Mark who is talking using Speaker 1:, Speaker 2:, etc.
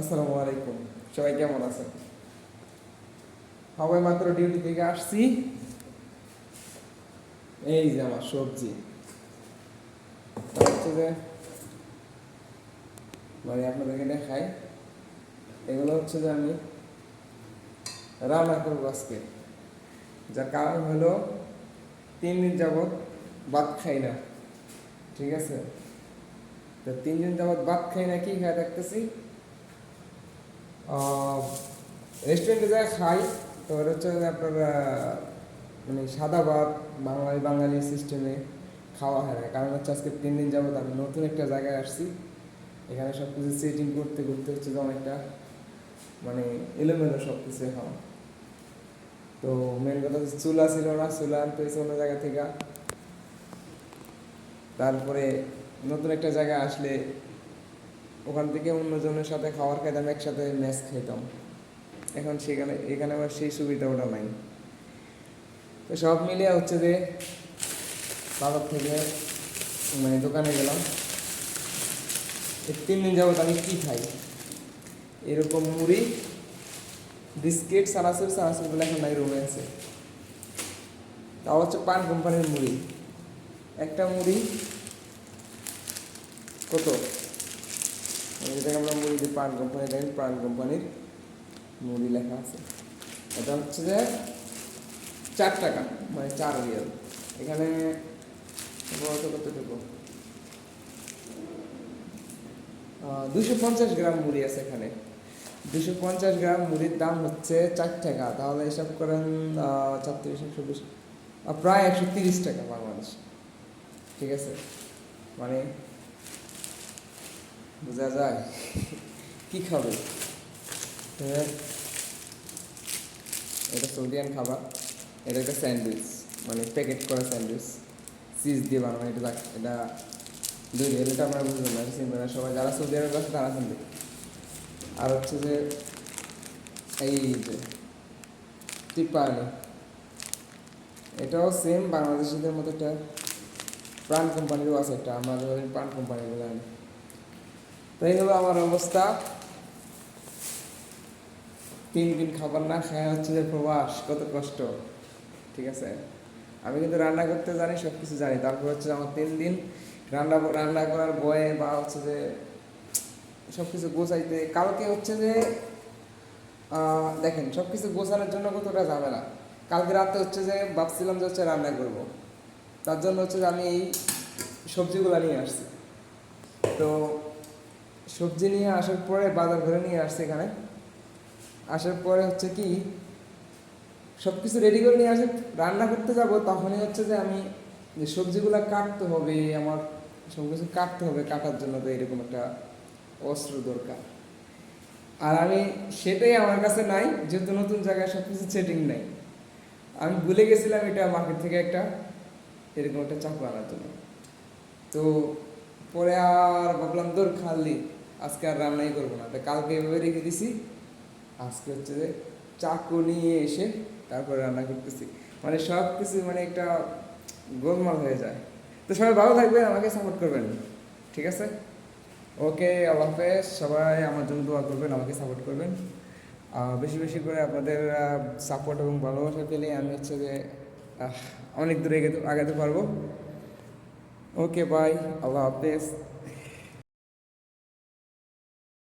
Speaker 1: আসসালামু আলাইকুম। সবাই কেমন আছেন? সবাই মাত্র ডিউটি থেকে আসছি। এই যে আমার সবজি। হচ্ছে যে মানে আপনাদেরকে দেখাই। এগুলো হচ্ছে যে আমি রান্না করব আজকে। যার কারণ হলো তিন দিন যাবৎ ভাত খাই না। ঠিক আছে? তো তিন দিন যাবৎ ভাত খাই না, কি খাই থাকতেছি রেস্টুরেন্টে যা খাই। তো হচ্ছে আপনার মানে সাদা ভাত, বাঙালি বাঙালি সিস্টেমে খাওয়া হয় না। কারণ হচ্ছে আজকে তিন দিন যাব আমি নতুন একটা জায়গায় আসছি। এখানে সব কিছু সেটিং করতে করতে হচ্ছে যে অনেকটা মানে এলোমেলো সব কিছু খাওয়া তো মেন কথা হচ্ছে চুলা ছিল না, চুলা আনতে হয়েছে অন্য জায়গা থেকে। তারপরে নতুন একটা জায়গায় আসলে ওখান থেকে অন্যজনের সাথে খাবার খাইতাম, একসাথে ম্যাচ খাইতাম। এখন সেখানে, এখানে আবার সেই সুবিধা ওটা নাই। তো সব মিলিয়ে হচ্ছে যে বাবার থেকে মানে দোকানে গেলাম। তিন দিন যাবত আমি কি খাই? এরকম মুড়ি, বিস্কিট সানাসুর সানাসুরগুলো এখন নাই রুমে আছে তাও হচ্ছে পান কোম্পানির মুড়ি। একটা মুড়ি কত? এটাকে আমরা মুড়ি দিই পান কোম্পানি দেখেন, পান কোম্পানির মুড়ি লেখা আছে। এটা হচ্ছে যে চার টাকা মানে চার রিয়াল। এখানে বড় কত দেবো দুশো পঞ্চাশ গ্রাম মুড়ি আছে এখানে। দুশো পঞ্চাশ গ্রাম মুড়ির দাম হচ্ছে চার টাকা। তাহলে হিসাব করেন চারত্রিশ একশো বিশ প্রায় একশো তিরিশ টাকা বাংলাদেশ। ঠিক আছে? মানে বোঝা যায়? কি খাবে। এটা সৌদিয়ান খাবার। এটা একটা স্যান্ডউইচ মানে প্যাকেট করা স্যান্ডউইচ। চিজ দিয়ে বানানো, এটা এটা দুই এটা আমরা বুঝলাম না না সবাই। যারা সৌদি আরবে আছে তারা কিনবে আর হচ্ছে যে, এই যে, টিপানি। এটাও সেম বাংলাদেশিদের মতো একটা প্রাণ কোম্পানিরও আছে একটা, আমরা প্রাণ কোম্পানি বলে তো হলো আমার অবস্থা। তিন দিন খাবার না খাওয়া হচ্ছে যে প্রবাস, কত কষ্ট, ঠিক আছে? আমি কিন্তু রান্না করতে জানি সব কিছু জানি। তারপর হচ্ছে আমার তিন দিন রান্না রান্না করার বয়ে বা হচ্ছে যে সব কিছু গোছাইতে, কালকে হচ্ছে যে দেখেন সব কিছু গোছানোর জন্য কতটা ঝামেলা। কালকে রাতে হচ্ছে যে ভাবছিলাম যে হচ্ছে রান্না করব। তার জন্য হচ্ছে যে আমি এই সবজিগুলো নিয়ে আসছি। তো সবজি নিয়ে আসার পরে বাজার ঘরে নিয়ে আসছে এখানে। আসার পরে হচ্ছে কি সব কিছু রেডি করে নিয়ে আসে, রান্না করতে যাব, তখনই হচ্ছে যে আমি যে সবজিগুলো কাটতে হবে, আমার সব কিছু কাটতে হবে, কাটার জন্য তো এরকম একটা অস্ত্র দরকার। আর আমি সেটাই আমার কাছে নাই, যেহেতু নতুন জায়গায় সব কিছু সেটিং নাই। আমি ভুলে গেছিলাম এটা মার্কেট থেকে একটা, এরকম একটা চাকু আনার জন্য। তো পরে আর ভাবলাম দূর খালি আজকে আর রান্নাই করব না। তো কালকে এভাবে রেখে দিছি। আজকে হচ্ছে যে চাকু নিয়ে এসে তারপরে রান্না করতেছি। মানে সব কিছু মানে একটা গোলমাল হয়ে যায়। তো সবাই ভালো থাকবেন, আমাকে সাপোর্ট করবেন। ঠিক আছে? ওকে, আল্লাহ হাফেজ। সবাই আমার জন্য দোয়া করবেন, আমাকে সাপোর্ট করবেন। বেশি বেশি করে আপনাদের সাপোর্ট এবং ভালোবাসা পেলে আমি হচ্ছে যে অনেক দূরে আগাতে পারব। ওকে বাই আল্লাহ হাফেজ।